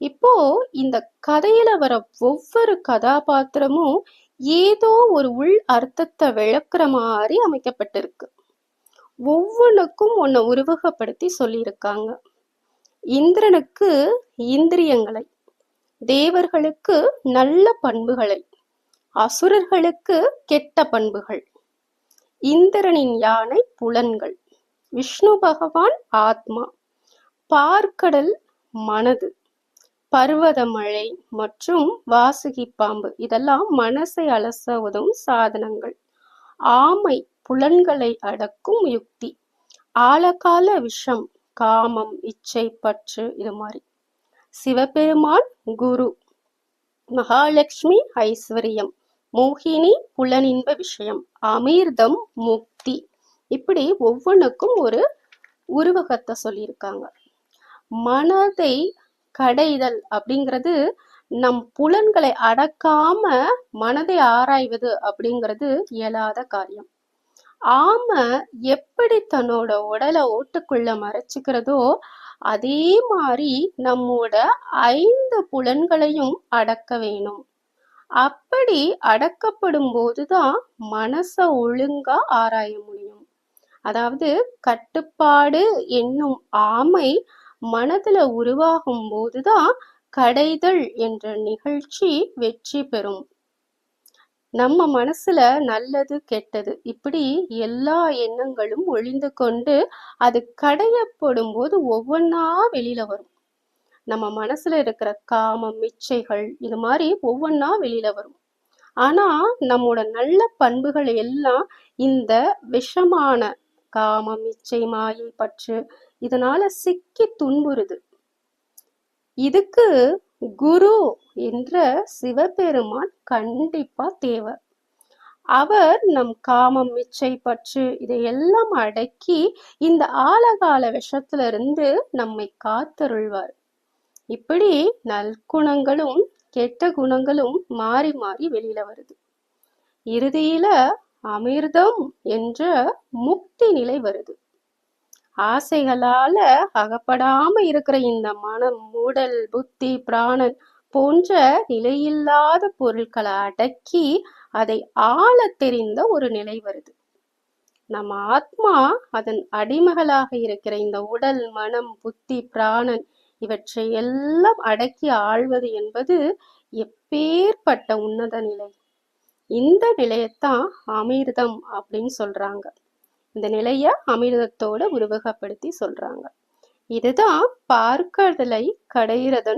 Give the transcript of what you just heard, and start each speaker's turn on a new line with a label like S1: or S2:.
S1: இப்போ இந்த கதையில வர ஒவ்வொரு கதாபாத்திரமும் ஏதோ ஒரு உள் அர்த்தத்தை விளக்குற மாதிரி அமைக்கப்பட்டிருக்கு. ஒவ்வொன்றுக்கும் ஒன்னை உருவகப்படுத்தி சொல்லியிருக்காங்க. இந்திரனுக்கு இந்திரியங்களை தேவர்களுக்கு நல்ல பண்புகளை அசுரர்களுக்கு கெட்ட பண்புகள் இந்திரனின் யானை புலன்கள் விஷ்ணு பகவான் ஆத்மா பார்க்கடல் மனது பருவத மழை மற்றும் வாசுகி பாம்பு. இதெல்லாம் மனசை அலச உதவும் சாதனங்கள். ஆமை புலன்களை அடக்கும் யுக்தி. ஆழகால விஷம் காமம் இச்சை பற்று இது மாதிரி. சிவபெருமான் குரு மகாலட்சுமி ஐஸ்வர்யம் மோகினி புலனின்ப விஷயம் அமிர்தம் முக்தி. இப்படி ஒவ்வொன்றுக்கும் ஒரு உருவகத்தை சொல்லியிருக்காங்க. மனதை கடைதல் அப்படிங்கிறது நம் புலன்களை அடக்காம மனதை ஆராய்வது அப்படிங்கிறது இயலாத காரியம். ஆமை எப்படி தன்னோட உடலை ஓட்டுக்குள்ள மறைச்சுக்கிறதோ அதே மாதிரி நம்மோட ஐந்து புலன்களையும் அடக்க வேணும். அப்படி அடக்கப்படும் போதுதான் மனச ஒழுங்கா ஆராய முடியும். அதாவது கட்டுப்பாடு என்னும் ஆமை மனதுல உருவாகும் போதுதான் கடைதல் என்ற நிகழ்ச்சி வெற்றி பெறும். நம்ம மனசுல நல்லது கெட்டது இப்படி எல்லா எண்ணங்களும் ஒளிந்து கொண்டு அது கடையப்படும் போது ஒவ்வொன்றா வெளியில வரும். நம்ம மனசுல இருக்கிற காமம் இச்சைகள் இது மாதிரி ஒவ்வொன்றா வெளியில வரும். ஆனா நம்மோட நல்ல பண்புகள் எல்லாம் இந்த விஷமான காமம் இச்சை மாயை பற்று இதனால சிக்கி துன்புறுது. இதுக்கு குரு என்ற சிவபெருமான் கண்டிப்பா தேவை. அவர் நம் காமம் இச்சை பற்று இதையெல்லாம் அடக்கி இந்த ஆலகால விஷத்துல இருந்து நம்மை காத்தருள்வார். இப்படி நல்குணங்களும் கெட்ட குணங்களும் மாறி மாறி வெளியில வருது. இறுதியில அமிர்தம் என்ற முக்தி நிலை வருது. ஆசைகளால அகப்படாம இருக்கிற இந்த மனம் மூடல் புத்தி பிராணன் போன்ற நிலையில்லாத பொருட்களை அடக்கி அதை ஆள தெரிந்த ஒரு நிலை வருது. நம்ம ஆத்மா அதன் அடிமகளாக இருக்கிற இந்த உடல் மனம் புத்தி பிராணன் இவற்றை எல்லாம் அடக்கி ஆள்வது என்பது எப்பேற்பட்ட உன்னத நிலை. இந்த நிலையத்தான் அமிர்தம் அப்படின்னு சொல்றாங்க. இந்த நிலையை அமிர்தத்தோட உருவகப்படுத்தி சொல்றாங்க. இதுதான் பார்க்கறதலை கடையிறதன்